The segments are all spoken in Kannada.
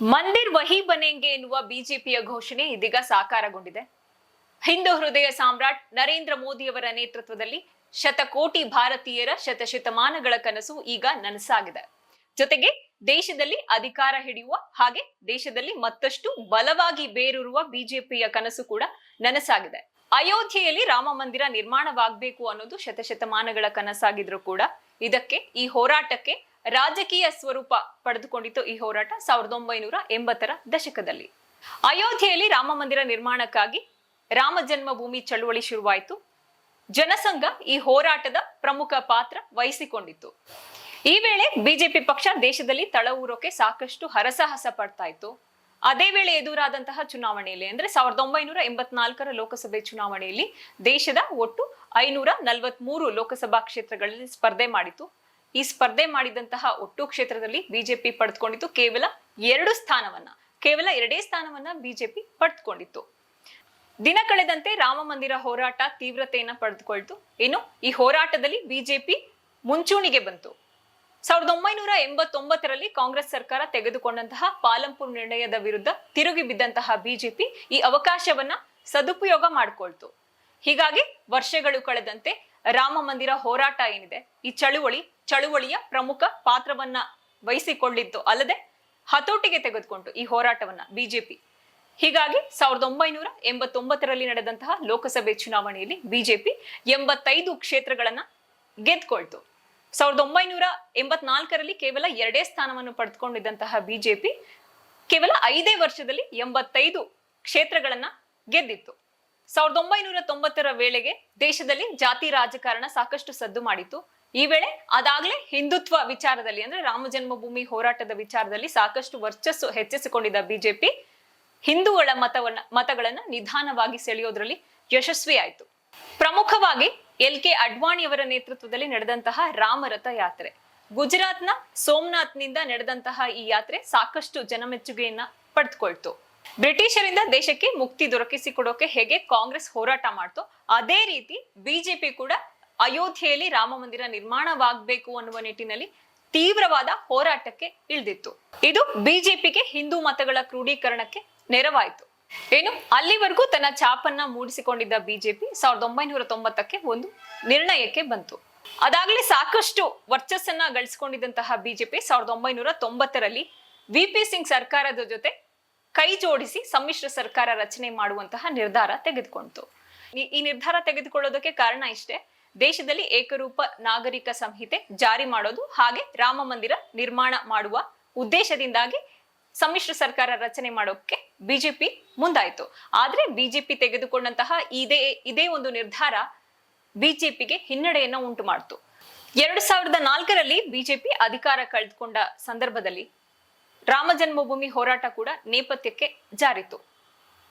ಮಂದಿರ್ ವಹಿ ಬನೆಂಗೆ ಎನ್ನುವ ಬಿಜೆಪಿಯ ಘೋಷಣೆ ಇದೀಗ ಸಾಕಾರಗೊಂಡಿದೆ. ಹಿಂದೂ ಹೃದಯ ಸಾಮ್ರಾಟ್ ನರೇಂದ್ರ ಮೋದಿಯವರ ನೇತೃತ್ವದಲ್ಲಿ ಶತಕೋಟಿ ಭಾರತೀಯರ ಶತಶತಮಾನಗಳ ಕನಸು ಈಗ ನನಸಾಗಿದೆ. ಜೊತೆಗೆ ದೇಶದಲ್ಲಿ ಅಧಿಕಾರ ಹಿಡಿಯುವ ಹಾಗೆ ದೇಶದಲ್ಲಿ ಮತ್ತಷ್ಟು ಬಲವಾಗಿ ಬೇರೂರುವ ಬಿಜೆಪಿಯ ಕನಸು ಕೂಡ ನನಸಾಗಿದೆ. ಅಯೋಧ್ಯೆಯಲ್ಲಿ ರಾಮ ಮಂದಿರ ನಿರ್ಮಾಣವಾಗಬೇಕು ಅನ್ನೋದು ಶತಶತಮಾನಗಳ ಕನಸಾಗಿದ್ರು ಕೂಡ ಇದಕ್ಕೆ ಈ ಹೋರಾಟಕ್ಕೆ ರಾಜಕೀಯ ಸ್ವರೂಪ ಪಡೆದುಕೊಂಡಿತ್ತು ಈ ಹೋರಾಟ ಸಾವಿರದ ಒಂಬೈನೂರ ಎಂಬತ್ತರ ದಶಕದಲ್ಲಿ. ಅಯೋಧ್ಯೆಯಲ್ಲಿ ರಾಮ ಮಂದಿರ ನಿರ್ಮಾಣಕ್ಕಾಗಿ ರಾಮ ಜನ್ಮಭೂಮಿ ಚಳುವಳಿ ಶುರುವಾಯಿತು. ಜನಸಂಘ ಈ ಹೋರಾಟದ ಪ್ರಮುಖ ಪಾತ್ರ ವಹಿಸಿಕೊಂಡಿತ್ತು. ಈ ವೇಳೆ ಬಿಜೆಪಿ ಪಕ್ಷ ದೇಶದಲ್ಲಿ ತಳವೂರೋಕೆ ಸಾಕಷ್ಟು ಹರಸಾಹಸ ಪಡ್ತಾ ಇತ್ತು. ಅದೇ ವೇಳೆ ಎದುರಾದಂತಹ ಚುನಾವಣೆಯಲ್ಲಿ ಅಂದ್ರೆ ಸಾವಿರದ ಒಂಬೈನೂರ ಎಂಬತ್ನಾಲ್ಕರ ಲೋಕಸಭೆ ಚುನಾವಣೆಯಲ್ಲಿ ದೇಶದ ಒಟ್ಟು ಐನೂರ ನಲವತ್ಮೂರು ಲೋಕಸಭಾ ಕ್ಷೇತ್ರಗಳಲ್ಲಿ ಸ್ಪರ್ಧೆ ಮಾಡಿತು ಈ ಸ್ಪರ್ಧೆ ಮಾಡಿದಂತಹ ಒಟ್ಟು ಕ್ಷೇತ್ರದಲ್ಲಿ ಬಿಜೆಪಿ ಪಡೆದುಕೊಂಡಿತ್ತು ಕೇವಲ ಎರಡು ಸ್ಥಾನವನ್ನ, ಕೇವಲ ಎರಡೇ ಸ್ಥಾನವನ್ನ ಬಿಜೆಪಿ ಪಡೆದುಕೊಂಡಿತ್ತು. ದಿನ ಕಳೆದಂತೆ ರಾಮ ಮಂದಿರ ಹೋರಾಟ ತೀವ್ರತೆಯನ್ನ ಪಡೆದುಕೊಳ್ತು. ಏನು ಈ ಹೋರಾಟದಲ್ಲಿ ಬಿಜೆಪಿ ಮುಂಚೂಣಿಗೆ ಬಂತು. ಸಾವಿರದ ಒಂಬೈನೂರ ಎಂಬತ್ತೊಂಬತ್ತರಲ್ಲಿ ಕಾಂಗ್ರೆಸ್ ಸರ್ಕಾರ ತೆಗೆದುಕೊಂಡಂತಹ ಪಾಲಂಪುರ್ ನಿರ್ಣಯದ ವಿರುದ್ಧ ತಿರುಗಿ ಬಿದ್ದಂತಹ ಬಿಜೆಪಿ ಈ ಅವಕಾಶವನ್ನ ಸದುಪಯೋಗ ಮಾಡಿಕೊಳ್ತು. ಹೀಗಾಗಿ ವರ್ಷಗಳು ಕಳೆದಂತೆ ರಾಮ ಮಂದಿರ ಹೋರಾಟ ಏನಿದೆ, ಈ ಚಳುವಳಿ ಚಳುವಳಿಯ ಪ್ರಮುಖ ಪಾತ್ರವನ್ನ ವಹಿಸಿಕೊಂಡಿತ್ತು ಅಲ್ಲದೆ ಹತೋಟಿಗೆ ತೆಗೆದುಕೊಂಡು ಈ ಹೋರಾಟವನ್ನ ಬಿಜೆಪಿ. ಹೀಗಾಗಿ ಸಾವಿರದ ಒಂಬೈನೂರ ಎಂಬತ್ತೊಂಬತ್ತರಲ್ಲಿ ನಡೆದಂತಹ ಲೋಕಸಭೆ ಚುನಾವಣೆಯಲ್ಲಿ ಬಿಜೆಪಿ ಎಂಬತ್ತೈದು ಕ್ಷೇತ್ರಗಳನ್ನ ಗೆದ್ಕೊಳ್ತು. ಸಾವಿರದ ಒಂಬೈನೂರ ಎಂಬತ್ನಾಲ್ಕರಲ್ಲಿ ಕೇವಲ ಎರಡೇ ಸ್ಥಾನವನ್ನು ಪಡೆದುಕೊಂಡಿದ್ದಂತಹ ಬಿಜೆಪಿ ಕೇವಲ ಐದೇ ವರ್ಷದಲ್ಲಿ ಎಂಬತ್ತೈದು ಕ್ಷೇತ್ರಗಳನ್ನ ಗೆದ್ದಿತ್ತು. ಸಾವಿರದ ಒಂಬೈನೂರ ತೊಂಬತ್ತರ ವೇಳೆಗೆ ದೇಶದಲ್ಲಿ ಜಾತಿ ರಾಜಕಾರಣ ಸಾಕಷ್ಟು ಸದ್ದು ಮಾಡಿತ್ತು. ಈ ವೇಳೆ ಅದಾಗಲೇ ಹಿಂದುತ್ವ ವಿಚಾರದಲ್ಲಿ, ಅಂದ್ರೆ ರಾಮ ಜನ್ಮಭೂಮಿ ಹೋರಾಟದ ವಿಚಾರದಲ್ಲಿ ಸಾಕಷ್ಟು ವರ್ಚಸ್ಸು ಹೆಚ್ಚಿಸಿಕೊಂಡಿದ್ದ ಬಿಜೆಪಿ, ಹಿಂದೂಗಳ ಮತವನ್ನ, ಮತಗಳನ್ನ ನಿಧಾನವಾಗಿ ಸೆಳೆಯೋದ್ರಲ್ಲಿ ಯಶಸ್ವಿ ಆಯಿತು ಪ್ರಮುಖವಾಗಿ ಎಲ್ ಕೆ ಅಡ್ವಾಣಿಯವರ ನೇತೃತ್ವದಲ್ಲಿ ನಡೆದಂತಹ ರಾಮರಥ ಯಾತ್ರೆ. ಗುಜರಾತ್ನ ಸೋಮನಾಥ್ನಿಂದ ನಡೆದಂತಹ ಈ ಯಾತ್ರೆ ಸಾಕಷ್ಟು ಜನಮೆಚ್ಚುಗೆಯನ್ನ ಪಡೆದುಕೊಳ್ತು. ಬ್ರಿಟಿಷರಿಂದ ದೇಶಕ್ಕೆ ಮುಕ್ತಿ ದೊರಕಿಸಿಕೊಡೋಕೆ ಹೇಗೆ ಕಾಂಗ್ರೆಸ್ ಹೋರಾಟ ಮಾಡ್ತೋ, ಅದೇ ರೀತಿ ಬಿಜೆಪಿ ಕೂಡ ಅಯೋಧ್ಯೆಯಲ್ಲಿ ರಾಮ ಮಂದಿರ ನಿರ್ಮಾಣವಾಗಬೇಕು ಅನ್ನುವ ನಿಟ್ಟಿನಲ್ಲಿ ತೀವ್ರವಾದ ಹೋರಾಟಕ್ಕೆ ಇಳಿದಿತ್ತು. ಇದು ಬಿಜೆಪಿಗೆ ಹಿಂದೂ ಮತಗಳ ಕ್ರೋಢೀಕರಣಕ್ಕೆ ನೆರವಾಯಿತು. ಏನು ಅಲ್ಲಿವರೆಗೂ ತನ್ನ ಛಾಪನ್ನ ಮೂಡಿಸಿಕೊಂಡಿದ್ದ ಬಿಜೆಪಿ ಸಾವಿರದ ಒಂಬೈನೂರ ತೊಂಬತ್ತಕ್ಕೆ ಒಂದು ನಿರ್ಣಯಕ್ಕೆ ಬಂತು. ಅದಾಗಲೇ ಸಾಕಷ್ಟು ವರ್ಚಸ್ಸನ್ನ ಗಳಿಸಿಕೊಂಡಿದ್ದಂತಹ ಬಿಜೆಪಿ ಸಾವಿರದ ಒಂಬೈನೂರ ತೊಂಬತ್ತರಲ್ಲಿ ವಿ ಸಿಂಗ್ ಸರ್ಕಾರದ ಜೊತೆ ಕೈ ಜೋಡಿಸಿ ಸಮ್ಮಿಶ್ರ ಸರ್ಕಾರ ರಚನೆ ಮಾಡುವಂತಹ ನಿರ್ಧಾರ ತೆಗೆದುಕೊಂಡಿತು ಈ ನಿರ್ಧಾರ ತೆಗೆದುಕೊಳ್ಳೋದಕ್ಕೆ ಕಾರಣ ಇಷ್ಟೇ ದೇಶದಲ್ಲಿ ಏಕರೂಪ ನಾಗರಿಕ ಸಂಹಿತೆ ಜಾರಿ ಮಾಡೋದು ಹಾಗೆ ರಾಮ ಮಂದಿರ ನಿರ್ಮಾಣ ಮಾಡುವ ಉದ್ದೇಶದಿಂದಾಗಿ ಸಮ್ಮಿಶ್ರ ಸರ್ಕಾರ ರಚನೆ ಮಾಡೋಕೆ ಬಿಜೆಪಿ ಮುಂದಾಯಿತು. ಆದ್ರೆ ಬಿಜೆಪಿ ತೆಗೆದುಕೊಂಡಂತಹ ಇದೇ ಇದೇ ಒಂದು ನಿರ್ಧಾರ ಬಿಜೆಪಿಗೆ ಹಿನ್ನಡೆಯನ್ನ ಉಂಟು ಮಾಡಿತು. ಎರಡು ಸಾವಿರದ ನಾಲ್ಕರಲ್ಲಿ ಬಿಜೆಪಿ ಅಧಿಕಾರ ಕಳೆದುಕೊಂಡ ಸಂದರ್ಭದಲ್ಲಿ ರಾಮ ಜನ್ಮಭೂಮಿ ಹೋರಾಟ ಕೂಡ ನೇಪಥ್ಯಕ್ಕೆ ಜಾರಿತು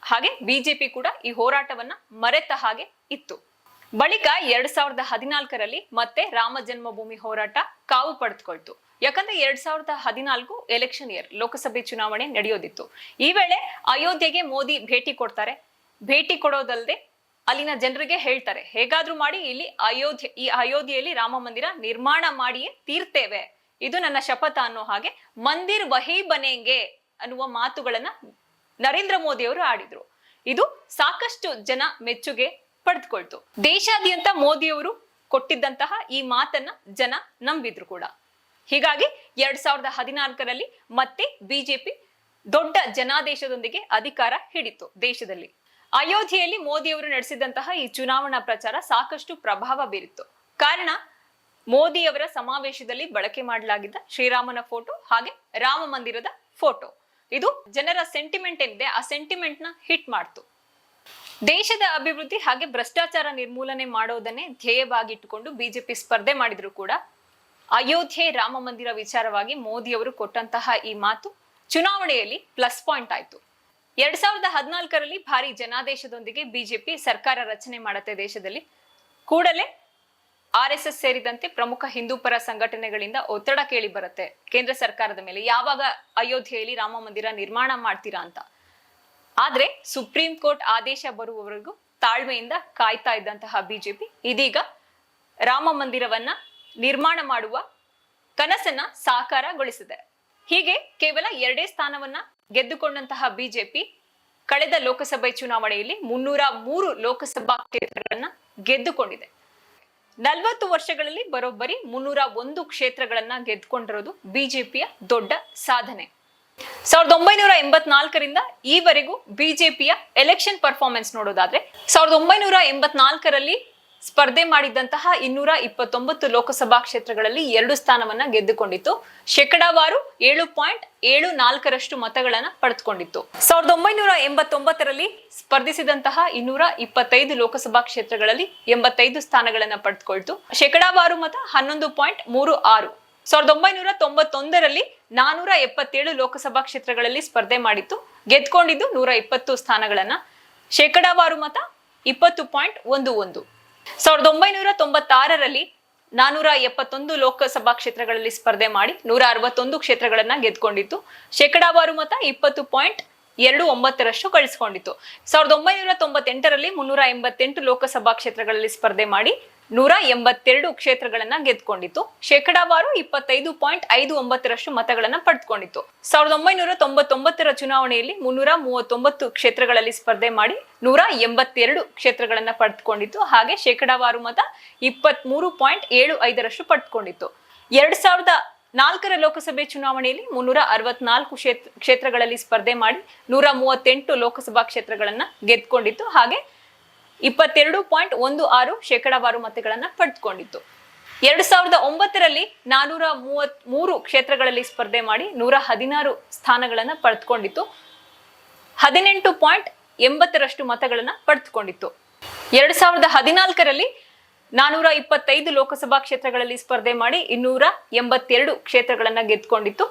ಹಾಗೆ ಬಿಜೆಪಿ ಕೂಡ ಈ ಹೋರಾಟವನ್ನ ಮರೆತ ಹಾಗೆ ಇತ್ತು. ಬಳಿಕ ಎರಡ್ ಸಾವಿರದ ಹದಿನಾಲ್ಕರಲ್ಲಿ ಮತ್ತೆ ರಾಮ ಜನ್ಮಭೂಮಿ ಹೋರಾಟ ಕಾವು ಪಡೆದುಕೊಳ್ತು. ಯಾಕಂದ್ರೆ ಎರಡ್ ಸಾವಿರದ ಹದಿನಾಲ್ಕು ಎಲೆಕ್ಷನ್ ಇಯರ್ ಲೋಕಸಭೆ ಚುನಾವಣೆ ನಡೆಯೋದಿತ್ತು. ಈ ವೇಳೆ ಅಯೋಧ್ಯೆಗೆ ಮೋದಿ ಭೇಟಿ ಕೊಡ್ತಾರೆ. ಭೇಟಿ ಕೊಡೋದಲ್ಲದೆ ಅಲ್ಲಿನ ಜನರಿಗೆ ಹೇಳ್ತಾರೆ, ಹೇಗಾದ್ರೂ ಮಾಡಿ, ಇಲ್ಲಿ ಅಯೋಧ್ಯೆ, ಈ ಅಯೋಧ್ಯೆಯಲ್ಲಿ ರಾಮ ಮಂದಿರ ನಿರ್ಮಾಣ ಮಾಡಿಯೇ ತೀರ್ತೇವೆ. ಇದು ನನ್ನ ಶಪಥ ಅನ್ನೋ ಹಾಗೆ ಮಂದಿರ್ ವಹಿ ಬನೆಂಗೆ ಅನ್ನುವ ಮಾತುಗಳನ್ನ ನರೇಂದ್ರ ಮೋದಿ ಅವರು ಆಡಿದ್ರು. ಇದು ಸಾಕಷ್ಟು ಜನ ಮೆಚ್ಚುಗೆ ಪಡೆದುಕೊಳ್ತು. ದೇಶಾದ್ಯಂತ ಮೋದಿಯವರು ಕೊಟ್ಟಿದ್ದಂತಹ ಈ ಮಾತನ್ನ ಜನ ನಂಬಿದ್ರು ಕೂಡ. ಹೀಗಾಗಿ ಎರಡ್ ಸಾವಿರದ ಹದಿನಾಲ್ಕರಲ್ಲಿ ಮತ್ತೆ ಬಿಜೆಪಿ ದೊಡ್ಡ ಜನಾದೇಶದೊಂದಿಗೆ ಅಧಿಕಾರ ಹಿಡಿತು ದೇಶದಲ್ಲಿ. ಅಯೋಧ್ಯೆಯಲ್ಲಿ ಮೋದಿಯವರು ನಡೆಸಿದಂತಹ ಈ ಚುನಾವಣಾ ಪ್ರಚಾರ ಸಾಕಷ್ಟು ಪ್ರಭಾವ ಬೀರಿತ್ತು. ಕಾರಣ, ಮೋದಿಯವರ ಸಮಾವೇಶದಲ್ಲಿ ಬಳಕೆ ಮಾಡಲಾಗಿದ್ದ ಶ್ರೀರಾಮನ ಫೋಟೋ ಹಾಗೆ ರಾಮ ಮಂದಿರದ ಫೋಟೋ. ಇದು ಜನರ ಸೆಂಟಿಮೆಂಟ್ ಏನಿದೆ, ಆ ಸೆಂಟಿಮೆಂಟ್ನ ಹಿಟ್ ಮಾಡ್ತು. ದೇಶದ ಅಭಿವೃದ್ಧಿ ಹಾಗೆ ಭ್ರಷ್ಟಾಚಾರ ನಿರ್ಮೂಲನೆ ಮಾಡೋದನ್ನೇ ಧ್ಯೇಯವಾಗಿಟ್ಟುಕೊಂಡು ಬಿಜೆಪಿ ಸ್ಪರ್ಧೆ ಮಾಡಿದ್ರು ಕೂಡ ಅಯೋಧ್ಯೆ ರಾಮ ಮಂದಿರ ವಿಚಾರವಾಗಿ ಮೋದಿಯವರು ಕೊಟ್ಟಂತಹ ಈ ಮಾತು ಚುನಾವಣೆಯಲ್ಲಿ ಪ್ಲಸ್ ಪಾಯಿಂಟ್ ಆಯ್ತು. ಎರಡ್ ಸಾವಿರದ ಹದಿನಾಲ್ಕರಲ್ಲಿ ಭಾರಿ ಜನಾದೇಶದೊಂದಿಗೆ ಬಿಜೆಪಿ ಸರ್ಕಾರ ರಚನೆ ಮಾಡತ್ತೆ ದೇಶದಲ್ಲಿ. ಕೂಡಲೇ ಆರ್ ಎಸ್ ಎಸ್ ಸೇರಿದಂತೆ ಪ್ರಮುಖ ಹಿಂದೂ ಪರ ಸಂಘಟನೆಗಳಿಂದ ಒತ್ತಡ ಕೇಳಿ ಬರುತ್ತೆ. ಕೇಂದ್ರ ಸರ್ಕಾರದ ಮೇಲೆ ಯಾವಾಗ ಅಯೋಧ್ಯೆಯಲ್ಲಿ ರಾಮ ಮಂದಿರ ನಿರ್ಮಾಣ ಮಾಡ್ತೀರಾ ಅಂತ. ಆದ್ರೆ ಸುಪ್ರೀಂ ಕೋರ್ಟ್ ಆದೇಶ ಬರುವವರೆಗೂ ತಾಳ್ಮೆಯಿಂದ ಕಾಯ್ತಾ ಇದ್ದಂತಹ ಬಿಜೆಪಿ ಇದೀಗ ರಾಮ ಮಂದಿರವನ್ನ ನಿರ್ಮಾಣ ಮಾಡುವ ಕನಸನ್ನ ಸಾಕಾರಗೊಳಿಸಿದೆ. ಹೀಗೆ ಕೇವಲ ಎರಡೇ ಸ್ಥಾನವನ್ನ ಗೆದ್ದುಕೊಂಡಂತಹ ಬಿಜೆಪಿ ಕಳೆದ ಲೋಕಸಭೆ ಚುನಾವಣೆಯಲ್ಲಿ ಮುನ್ನೂರ ಮೂರು ಲೋಕಸಭಾ ಕ್ಷೇತ್ರಗಳನ್ನ ಗೆದ್ದುಕೊಂಡಿದೆ. ನಲವತ್ತು ವರ್ಷಗಳಲ್ಲಿ ಬರೋಬ್ಬರಿ ಮುನ್ನೂರ ಒಂದು ಕ್ಷೇತ್ರಗಳನ್ನ ಗೆದ್ದುಕೊಂಡಿರೋದು ಬಿಜೆಪಿಯ ದೊಡ್ಡ ಸಾಧನೆ. ಸಾವಿರದ ಒಂಬೈನೂರ ಎಂಬತ್ನಾಲ್ಕರಿಂದ ಈವರೆಗೂ ಬಿಜೆಪಿಯ ಎಲೆಕ್ಷನ್ ಪರ್ಫಾರ್ಮೆನ್ಸ್ ನೋಡೋದಾದ್ರೆ ಸಾವಿರದ ಒಂಬೈನೂರ ಎಂಬತ್ನಾಲ್ಕರಲ್ಲಿ ಸ್ಪರ್ಧೆ ಮಾಡಿದ್ದಂತಹ ಇನ್ನೂರ ಇಪ್ಪತ್ತೊಂಬತ್ತು ಲೋಕಸಭಾ ಕ್ಷೇತ್ರಗಳಲ್ಲಿ ಎರಡು ಸ್ಥಾನವನ್ನ ಗೆದ್ದುಕೊಂಡಿತ್ತು. ಶೇಕಡಾವಾರು ಏಳು ಪಾಯಿಂಟ್ ಏಳು ನಾಲ್ಕರಷ್ಟು ಮತಗಳನ್ನ ಪಡೆದುಕೊಂಡಿತ್ತು. ಸಾವಿರದ ಒಂಬೈನೂರ ಎಂಬತ್ತೊಂಬತ್ತರಲ್ಲಿ ಸ್ಪರ್ಧಿಸಿದಂತಹ ಇನ್ನೂರ ಇಪ್ಪತ್ತೈದು ಲೋಕಸಭಾ ಕ್ಷೇತ್ರಗಳಲ್ಲಿ ಎಂಬತ್ತೈದು ಸ್ಥಾನಗಳನ್ನ ಪಡೆದುಕೊಳ್ತು. ಶೇಕಡಾವಾರು ಮತ ಹನ್ನೊಂದು ಪಾಯಿಂಟ್ ಮೂರು ಆರು. ಸಾವಿರದ ಒಂಬೈನೂರ ತೊಂಬತ್ತೊಂದರಲ್ಲಿ ನಾನೂರ ಎಪ್ಪತ್ತೇಳು ಲೋಕಸಭಾ ಕ್ಷೇತ್ರಗಳಲ್ಲಿ ಸ್ಪರ್ಧೆ ಮಾಡಿತ್ತು. ಗೆದ್ಕೊಂಡಿದ್ದು ನೂರ ಇಪ್ಪತ್ತು ಸ್ಥಾನಗಳನ್ನ. ಶೇಕಡಾವಾರು ಮತ ಇಪ್ಪತ್ತು ಪಾಯಿಂಟ್ ಒಂದು ಒಂದು. ಸಾವಿರದ ಒಂಬೈನೂರ ತೊಂಬತ್ತಾರರಲ್ಲಿ ನಾನೂರ ಎಪ್ಪತ್ತೊಂದು ಲೋಕಸಭಾ ಕ್ಷೇತ್ರಗಳಲ್ಲಿ ಸ್ಪರ್ಧೆ ಮಾಡಿ ನೂರ ಅರವತ್ತೊಂದು ಕ್ಷೇತ್ರಗಳನ್ನ ಗೆದ್ಕೊಂಡಿತ್ತು. ಶೇಕಡಾವಾರು ಮತ ಇಪ್ಪತ್ತು ಪಾಯಿಂಟ್ ಎರಡು ಒಂಬತ್ತರಷ್ಟು ಗಳಿಸಿಕೊಂಡಿತ್ತು. ಸಾವಿರದ ಒಂಬೈನೂರ ತೊಂಬತ್ತೆಂಟರಲ್ಲಿ ಮುನ್ನೂರ ಎಂಬತ್ತೆಂಟು ಲೋಕಸಭಾ ಕ್ಷೇತ್ರಗಳಲ್ಲಿ ಸ್ಪರ್ಧೆ ಮಾಡಿ ನೂರ ಎಂಬತ್ತೆರಡು ಕ್ಷೇತ್ರಗಳನ್ನ ಗೆದ್ಕೊಂಡಿತ್ತು. ಶೇಕಡಾವಾರು ಇಪ್ಪತ್ತೈದು ಪಾಯಿಂಟ್ ಐದು ಒಂಬತ್ತರಷ್ಟು ಮತಗಳನ್ನ ಪಡೆದುಕೊಂಡಿತ್ತು. ಸಾವಿರದ ಒಂಬೈನೂರ ತೊಂಬತ್ತೊಂಬತ್ತರ ಚುನಾವಣೆಯಲ್ಲಿ ಮುನ್ನೂರ ಮೂವತ್ತೊಂಬತ್ತು ಕ್ಷೇತ್ರಗಳಲ್ಲಿ ಸ್ಪರ್ಧೆ ಮಾಡಿ ನೂರ ಎಂಬತ್ತೆರಡು ಕ್ಷೇತ್ರಗಳನ್ನ ಪಡೆದುಕೊಂಡಿತ್ತು. ಹಾಗೆ ಶೇಕಡಾವಾರು ಮತ ಇಪ್ಪತ್ತ್ ಮೂರು ಪಾಯಿಂಟ್ ಏಳು ಐದರಷ್ಟು ಪಡೆದುಕೊಂಡಿತ್ತು. ಎರಡ್ ಸಾವಿರದ ನಾಲ್ಕರ ಲೋಕಸಭೆ ಚುನಾವಣೆಯಲ್ಲಿ ಮುನ್ನೂರ ಅರವತ್ನಾಲ್ಕು ಕ್ಷೇತ್ರ ಕ್ಷೇತ್ರಗಳಲ್ಲಿ ಸ್ಪರ್ಧೆ ಮಾಡಿ ನೂರ ಮೂವತ್ತೆಂಟು ಲೋಕಸಭಾ ಕ್ಷೇತ್ರಗಳನ್ನ ಗೆದ್ಕೊಂಡಿತ್ತು. ಹಾಗೆ ಇಪ್ಪತ್ತೆರಡು ಪಾಯಿಂಟ್ ಒಂದು ಆರು ಶೇಕಡಾವಾರು ಮತಗಳನ್ನ ಪಡೆದುಕೊಂಡಿತ್ತು. ಎರಡು ಸಾವಿರದ ಒಂಬತ್ತರಲ್ಲಿ ನಾನೂರ ಮೂವತ್ ಮೂರು ಕ್ಷೇತ್ರಗಳಲ್ಲಿ ಸ್ಪರ್ಧೆ ಮಾಡಿ ನೂರ ಹದಿನಾರು ಸ್ಥಾನಗಳನ್ನ ಪಡೆದುಕೊಂಡಿತ್ತು. ಹದಿನೆಂಟು ಪಾಯಿಂಟ್ ಎಂಬತ್ತರಷ್ಟು ಮತಗಳನ್ನ ಪಡೆದುಕೊಂಡಿತ್ತು. ಎರಡು ಸಾವಿರದ ಹದಿನಾಲ್ಕರಲ್ಲಿ ನಾನೂರ ಇಪ್ಪತ್ತೈದು ಲೋಕಸಭಾ ಕ್ಷೇತ್ರಗಳಲ್ಲಿ ಸ್ಪರ್ಧೆ ಮಾಡಿ ಇನ್ನೂರ ಎಂಬತ್ತೆರಡು ಕ್ಷೇತ್ರಗಳನ್ನ ಗೆದ್ದುಕೊಂಡಿತ್ತು.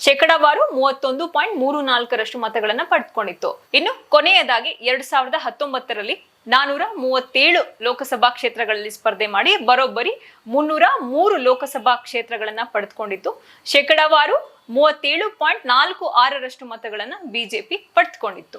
ಶೇಕಡಾವಾರು ಮೂವತ್ತೊಂದು ಪಾಯಿಂಟ್ ಮೂರು ನಾಲ್ಕರಷ್ಟು ಮತಗಳನ್ನ ಪಡೆದುಕೊಂಡಿತ್ತು. ಇನ್ನು ಕೊನೆಯದಾಗಿ ಎರಡ್ ಸಾವಿರದ ಹತ್ತೊಂಬತ್ತರಲ್ಲಿ ನಾನೂರ ಮೂವತ್ತೇಳು ಲೋಕಸಭಾ ಕ್ಷೇತ್ರಗಳಲ್ಲಿ ಸ್ಪರ್ಧೆ ಮಾಡಿ ಬರೋಬ್ಬರಿ ಮುನ್ನೂರ ಮೂರು ಲೋಕಸಭಾ ಕ್ಷೇತ್ರಗಳನ್ನ ಪಡೆದುಕೊಂಡಿತ್ತು. ಶೇಕಡಾವಾರು ಮೂವತ್ತೇಳು ಪಾಯಿಂಟ್ ನಾಲ್ಕು ಆರರಷ್ಟು ಮತಗಳನ್ನ ಬಿಜೆಪಿ ಪಡೆದುಕೊಂಡಿತ್ತು.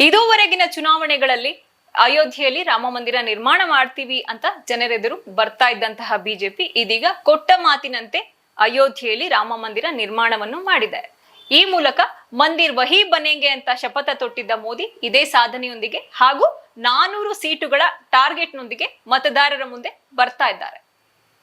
ಇದುವರೆಗಿನ ಚುನಾವಣೆಗಳಲ್ಲಿ ಅಯೋಧ್ಯೆಯಲ್ಲಿ ರಾಮ ಮಂದಿರ ನಿರ್ಮಾಣ ಮಾಡ್ತೀವಿ ಅಂತ ಜನರೆದುರು ಬರ್ತಾ ಇದ್ದಂತಹ ಬಿಜೆಪಿ ಇದೀಗ ಕೊಟ್ಟ ಮಾತಿನಂತೆ ಅಯೋಧ್ಯೆಯಲ್ಲಿ ರಾಮ ಮಂದಿರ ನಿರ್ಮಾಣವನ್ನು ಮಾಡಿದೆ. ಈ ಮೂಲಕ ಮಂದಿರ್ ವಹಿ ಬನೆಂಗೆ ಅಂತ ಶಪಥ ತೊಟ್ಟಿದ್ದ ಮೋದಿ ಇದೇ ಸಾಧನೆಯೊಂದಿಗೆ ಹಾಗೂ ನಾನೂರು ಸೀಟುಗಳ ಟಾರ್ಗೆಟ್ನೊಂದಿಗೆ ಮತದಾರರ ಮುಂದೆ ಬರ್ತಾ ಇದ್ದಾರೆ.